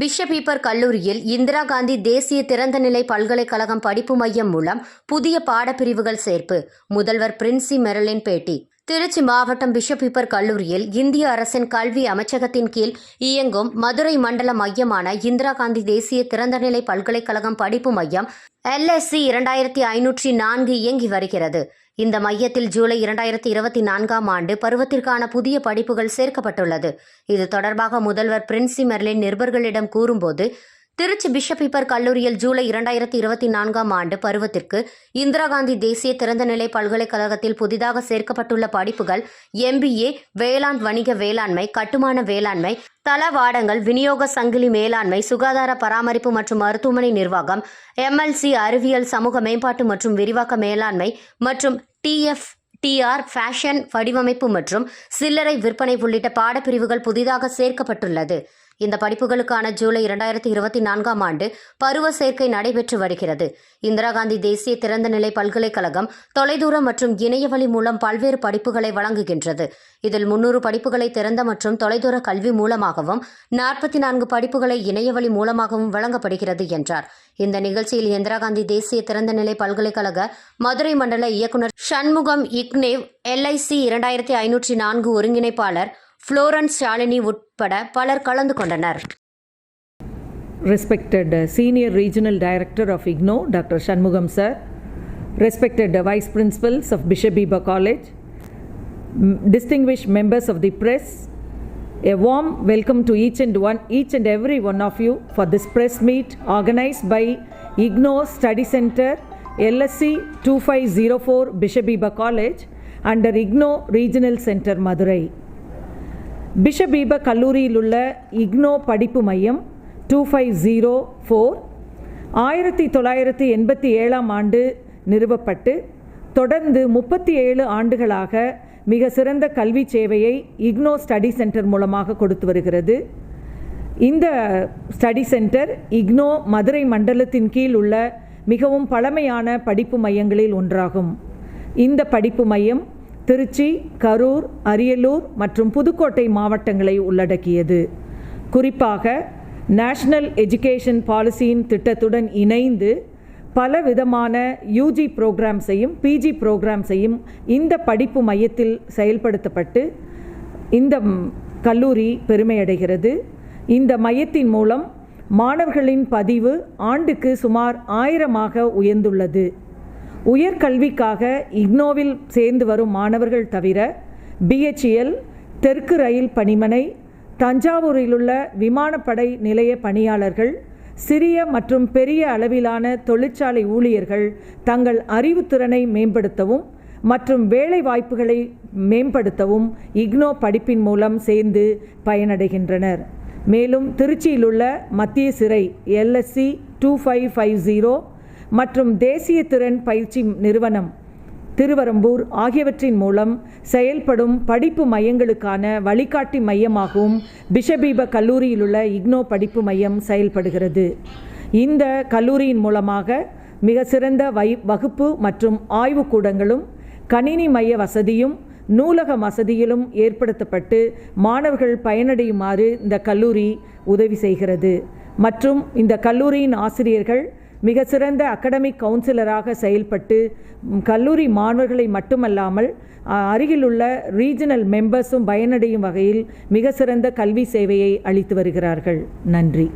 பிஷபீப்பர் கல்லூரியில் இந்திரா காந்தி தேசிய திறந்தநிலை பல்கலைக்கழகம் படிப்பு மையம் மூலம் புதிய பாடப்பிரிவுகள் சேர்ப்பு. முதல்வர் பிரின்சி மெரலின் பேட்டி. திருச்சி மாவட்டம் பிஷபீப்பர் கல்லூரியில் இந்திய அரசின் கல்வி அமைச்சகத்தின் கீழ் இயங்கும் மதுரை மண்டல மையமான இந்திரா காந்தி தேசிய திறந்தநிலை பல்கலைக்கழகம் படிப்பு மையம் எல்எஸ்சி இரண்டாயிரத்தி ஐநூற்றி நான்கு இயங்கி வருகிறது. இந்த மையத்தில் ஜூலை இரண்டாயிரத்தி இருபத்தி நான்காம் ஆண்டு பருவத்திற்கான புதிய படிப்புகள் சேர்க்கப்பட்டுள்ளது. இது தொடர்பாக முதல்வர் பிரின்சி மெர்லின் நிருபர்களிடம் கூறும்போது திருச்சி பிஷப்பீப்பர் கல்லூரியில் ஜூலை இரண்டாயிரத்தி இருபத்தி நான்காம் ஆண்டு பருவத்திற்கு இந்திரா காந்தி தேசிய திறந்தநிலை பல்கலைக்கழகத்தில் புதிதாக சேர்க்கப்பட்டுள்ள படிப்புகள் எம்பிஏ வேளாண் வணிக வேளாண்மை கட்டுமான வேளாண்மை தளவாடங்கள் விநியோக சங்கிலி மேலாண்மை சுகாதார பராமரிப்பு மற்றும் மருத்துவமனை நிர்வாகம் எம்எல்சி அறிவியல் சமூக மேம்பாட்டு மற்றும் விரிவாக்க மேலாண்மை மற்றும் டிஎஃப் டிஆர் ஃபேஷன் வடிவமைப்பு மற்றும் சில்லறை விற்பனை உள்ளிட்ட பாடப்பிரிவுகள் புதிதாக சேர்க்கப்பட்டுள்ளது. இந்த படிப்புகளுக்கான ஜூலை இரண்டாயிரத்தி இருபத்தி நான்காம் ஆண்டு பருவ சேர்க்கை நடைபெற்று வருகிறது. இந்திரா காந்தி தேசிய திறந்தநிலை பல்கலைக்கழகம் தொலைதூர மற்றும் இணையவழி மூலம் பல்வேறு படிப்புகளை வழங்குகின்றது. இதில் முன்னூறு படிப்புகளை திறந்த மற்றும் தொலைதூர கல்வி மூலமாகவும் நாற்பத்தி நான்கு படிப்புகளை இணையவழி மூலமாகவும் வழங்கப்படுகிறது என்றார். இந்த நிகழ்ச்சியில் இந்திரா காந்தி தேசிய திறந்தநிலை பல்கலைக்கழக மதுரை மண்டல இயக்குநர் சண்முகம் இக்னேவ் எல்ஐசி இரண்டாயிரத்தி ஐநூற்றி நான்கு ஒருங்கிணைப்பாளர் புளோரன்ஸ் ஷாலினி உட்பட பலர் கலந்து கொண்டனர் respected uh, Senior Regional Director of IGNO, Dr. Shanmugam Sir, respected uh, Vice Principals of Bishop Biba College, m- distinguished members of the press, a warm welcome to each and one, each and every one of you for this press meet organized by IGNO Study Center, LSC 2504 Bishop Biba College under IGNO Regional Center, Madurai. Bishop Heber கல்லூரியில் உள்ள IGNOU படிப்பு மையம் two five zero four ஆயிரத்தி தொள்ளாயிரத்தி எண்பத்தி ஏழாம் ஆண்டு நிறுவப்பட்டு தொடர்ந்து முப்பத்தி ஏழு ஆண்டுகளாக மிக சிறந்த கல்வி சேவையை இக்னோ ஸ்டடி சென்டர் மூலமாக கொடுத்து வருகிறது. இந்த ஸ்டடி சென்டர் இக்னோ மதுரை மண்டலத்தின் கீழ் உள்ள மிகவும் பழமையான படிப்பு மையங்களில் ஒன்றாகும். இந்த படிப்பு மையம் திருச்சி கரூர் அரியலூர் மற்றும் புதுக்கோட்டை மாவட்டங்களை உள்ளடக்கியது. குறிப்பாக நேஷனல் எஜுகேஷன் பாலிசியின் திட்டத்துடன் இணைந்து பல விதமான யூஜி ப்ரோக்ராம்ஸையும் பிஜி ப்ரோக்ராம்ஸையும் இந்த படிப்பு மையத்தில் செயல்படுத்தப்பட்டு இந்த கல்லூரி பெருமையடைகிறது. இந்த மையத்தின் மூலம் மாணவர்களின் பதிவு ஆண்டுக்கு சுமார் ஆயிரமாக உயர்ந்துள்ளது. உயர்கல்விக்காக இக்னோவில் சேர்ந்து வரும் மாணவர்கள் தவிர பிஹெச்இஎல் தெற்கு ரயில் பணிமனை தஞ்சாவூரிலுள்ள விமானப்படை நிலைய பணியாளர்கள் சிறிய மற்றும் பெரிய அளவிலான தொழிற்சாலை ஊழியர்கள் தங்கள் அறிவுத்திறனை மேம்படுத்தவும் மற்றும் வேலை வாய்ப்புகளை மேம்படுத்தவும் இக்னோ படிப்பின் மூலம் சேர்ந்து பயனடைகின்றனர். மேலும் திருச்சியிலுள்ள மத்திய சிறை LSC two five five zero மற்றும் தேசிய திறன் பயிற்சி நிறுவனம். திருவரம்பூர் ஆகியவற்றின் மூலம் செயல்படும் படிப்பு மையங்களுக்கான வழிகாட்டி மையமாகவும் பிஷபீப கல்லூரியில் உள்ள இக்னோ படிப்பு மையம் செயல்படுகிறது. இந்த கல்லூரியின் மூலமாக மிக சிறந்த வை வகுப்பு மற்றும் ஆய்வுக்கூடங்களும் கணினி மைய வசதியும் நூலக வசதியிலும் ஏற்படுத்தப்பட்டு மாணவர்கள் பயனடையுமாறு இந்த கல்லூரி உதவி செய்கிறது. மற்றும் இந்த கல்லூரியின் ஆசிரியர்கள் மிக சிறந்த அகடமிக் கவுன்சிலராக செயல்பட்டு கல்லூரி மாணவர்களை மட்டுமல்லாமல் அருகிலுள்ள ரீஜனல் மெம்பர்ஸும் பயனடையும் வகையில் மிக சிறந்த கல்வி சேவையை அளித்து வருகிறார்கள். நன்றி.